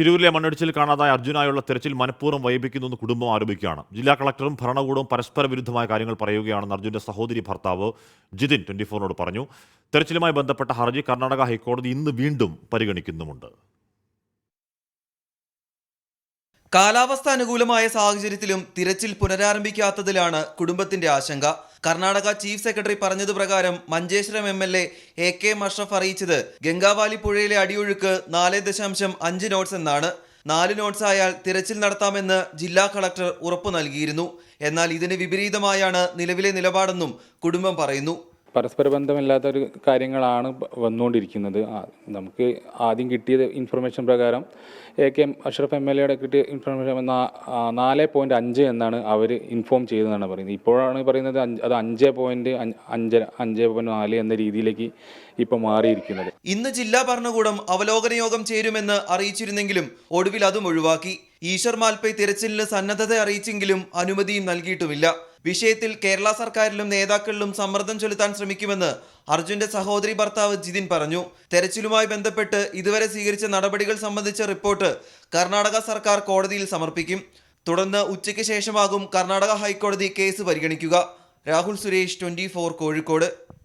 ഷിരൂരിലെ മണ്ണിടിച്ചിൽ കാണാതായ അർജുനായുള്ള തെരച്ചിൽ മനഃപൂർവം വൈകിപ്പിക്കുന്നെന്ന് കുടുംബം ആരോപിക്കുകയാണ്. ജില്ലാ കളക്ടറും ഭരണകൂടവും പരസ്പര വിരുദ്ധമായ കാര്യങ്ങൾ പറയുകയാണെന്ന് അർജുന്റെ സഹോദരി ഭർത്താവ് ജിതിൻ ട്വന്റി ഫോറിനോട് പറഞ്ഞു. തെരച്ചിലുമായി ബന്ധപ്പെട്ട ഹർജി കർണാടക ഹൈക്കോടതി ഇന്ന് വീണ്ടും പരിഗണിക്കുന്നുമുണ്ട്. കാലാവസ്ഥ അനുകൂലമായ സാഹചര്യത്തിലും തിരച്ചിൽ പുനരാരംഭിക്കാത്തതിലാണ് കുടുംബത്തിന്റെ ആശങ്ക. Karnataka chief secretary പറഞ്ഞതുപ്രകാരം Manjeshwaram M L A A K Mashraf അറിയിച്ചത് ഗംഗാവാലി പുഴയിലെ അടിയൊഴുക്ക് നാല് ദശാംശം അഞ്ച് നോട്ട്സ് എന്നാണ്. നാല് നോട്ട്സ് ആയാൽ തിരച്ചിൽ നടത്താമെന്ന് ജില്ലാ കളക്ടർ ഉറപ്പു നൽകിയിരുന്നു. എന്നാൽ ഇതിന് വിപരീതമായാണ് നിലവിലെ നിലപാടെന്നും കുടുംബം പറയുന്നു. പരസ്പര ബന്ധമില്ലാത്ത ഒരു കാര്യങ്ങളാണ് വന്നുകൊണ്ടിരിക്കുന്നത് നമുക്ക് ആദ്യം കിട്ടിയ ഇൻഫർമേഷൻ പ്രകാരം A K M Ashraf M L എയുടെ കിട്ടിയ ഇൻഫർമേഷൻ നാല് പോയിന്റ് അഞ്ച് എന്നാണ് അവർ ഇൻഫോം ചെയ്തതെന്നാണ് പറയുന്നത്. ഇപ്പോഴാണ് പറയുന്നത് അത് അഞ്ച് പോയിന്റ് അഞ്ച് അഞ്ച് പോയിന്റ് നാല് എന്ന രീതിയിലേക്ക് ഇപ്പോൾ മാറിയിരിക്കുന്നത്. ഇന്ന് ജില്ലാ ഭരണകൂടം അവലോകന യോഗം ചേരുമെന്ന് അറിയിച്ചിരുന്നെങ്കിലും ഒടുവിൽ അതും ഒഴിവാക്കി. ഈശ്വർ മാൽപേ തിരച്ചിലിന് സന്നദ്ധത അറിയിച്ചെങ്കിലും അനുമതിയും നൽകിയിട്ടുമില്ല. വിഷയത്തിൽ കേരള സർക്കാരിലും നേതാക്കളിലും സമ്മർദ്ദം ചെലുത്താൻ ശ്രമിക്കുമെന്ന് അർജുന്റെ സഹോദരി ഭർത്താവ് ജിതിൻ പറഞ്ഞു. തെരച്ചിലുമായി ബന്ധപ്പെട്ട് ഇതുവരെ സ്വീകരിച്ച നടപടികൾ സംബന്ധിച്ച റിപ്പോർട്ട് കർണാടക സർക്കാർ കോടതിയിൽ സമർപ്പിക്കും. തുടർന്ന് ഉച്ചയ്ക്ക് ശേഷമാകും കർണാടക ഹൈക്കോടതി കേസ് പരിഗണിക്കുക. രാഹുൽ സുരേഷ് ട്വന്റി കോഴിക്കോട്.